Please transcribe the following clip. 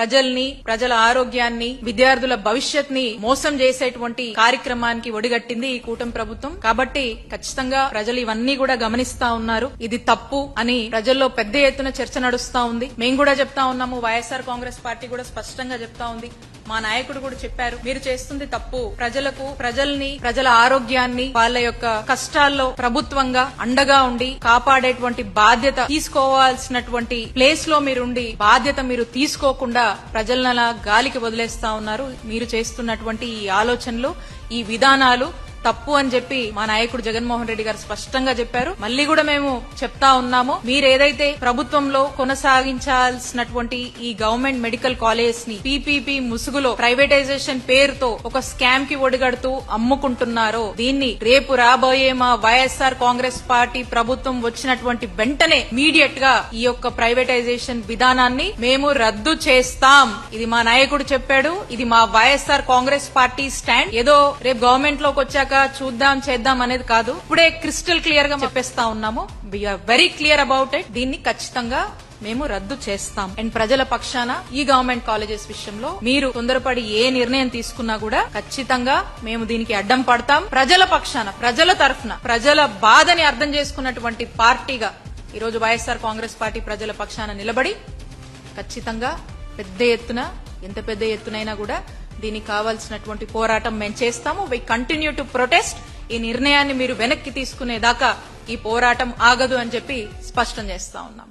ప్రజల్ని ప్రజల ఆరోగ్యాన్ని విద్యార్థుల భవిష్యత్ని మోసం చేసేటువంటి కార్యక్రమానికి ఒడిగట్టింది ఈ కూటమి ప్రభుత్వం. కాబట్టి ఖచ్చితంగా ప్రజలు ఇవన్నీ కూడా గమనిస్తా ఉన్నారు. ఇది తప్పు అని ప్రజల్లో పెద్ద ఎత్తున చర్చ నడుస్తా ఉంది. మేము కూడా చెప్తా ఉన్నాము వైఎస్ఆర్ కాంగ్రెస్ పార్టీ కూడా స్పష్టంగా చెప్తా ఉంది. మా నాయకుడు కూడా చెప్పారు మీరు చేస్తుంది తప్పు. ప్రజలకు ప్రజల్ని ప్రజల ఆరోగ్యాన్ని వాళ్ళ యొక్క కష్టాల్లో ప్రభుత్వంగా అండగా ఉండి కాపాడేటువంటి బాధ్యత తీసుకోవాల్సినటువంటి ప్లేస్లో మీరుండి బాధ్యత మీరు తీసుకోకుండా ప్రజలను అలా గాలికి వదిలేస్తా ఉన్నారు. మీరు చేస్తున్నటువంటి ఈ ఆలోచనలు ఈ విధానాలు తప్పు అని చెప్పి మా నాయకుడు జగన్మోహన్ రెడ్డి గారు స్పష్టంగా చెప్పారు. మళ్ళీ కూడా మేము చెప్తా ఉన్నాము. మీరేదైతే ప్రభుత్వంలో కొనసాగించాల్సినటువంటి ఈ గవర్నమెంట్ మెడికల్ కాలేజ్ని పీపీపీ ముసుగులో ప్రైవేటైజేషన్ పేరుతో ఒక స్కామ్కి ఒడిగడుతూ అమ్ముకుంటున్నారో దీన్ని రేపు రాబోయే మా వైఎస్ఆర్ కాంగ్రెస్ పార్టీ ప్రభుత్వం వచ్చినటువంటి వెంటనే ఇమీడియట్గా ఈ యొక్క ప్రైవేటైజేషన్ విధానాన్ని మేము రద్దు చేస్తాం. ఇది మా నాయకుడు చెప్పాడు. ఇది మా వైఎస్ఆర్ కాంగ్రెస్ పార్టీ స్టాండ్. ఏదో రేపు గవర్నమెంట్లోకి వచ్చాక చూద్దాం చేద్దాం అనేది కాదు. ఇప్పుడే క్రిస్టల్ క్లియర్గా చెప్పేస్తా ఉన్నాము. We are very clear about it దీన్ని ఖచ్చితంగా మేము రద్దు చేస్తాం. అండ్ ప్రజల పక్షాన ఈ గవర్నమెంట్ కాలేజెస్ విషయంలో మీరు తొందరపడి ఏ నిర్ణయం తీసుకున్నా కూడా ఖచ్చితంగా మేము దీనికి అడ్డం పడతాం. ప్రజల పక్షాన ప్రజల తరఫున ప్రజల బాధని అర్థం చేసుకున్నటువంటి పార్టీగా ఈ రోజు వైఎస్ఆర్ కాంగ్రెస్ పార్టీ ప్రజల పక్షాన నిలబడి ఖచ్చితంగా పెద్ద ఎత్తున ఎంత పెద్ద ఎత్తునైనా కూడా దీనికి కావాల్సినటువంటి పోరాటం మేము చేస్తాము. వి కంటిన్యూ టు ప్రొటెస్ట్ ఈ నిర్ణయాన్ని మీరు వెనక్కి తీసుకునేదాకా ఈ పోరాటం ఆగదు అని చెప్పి స్పష్టం చేస్తా ఉన్నాం.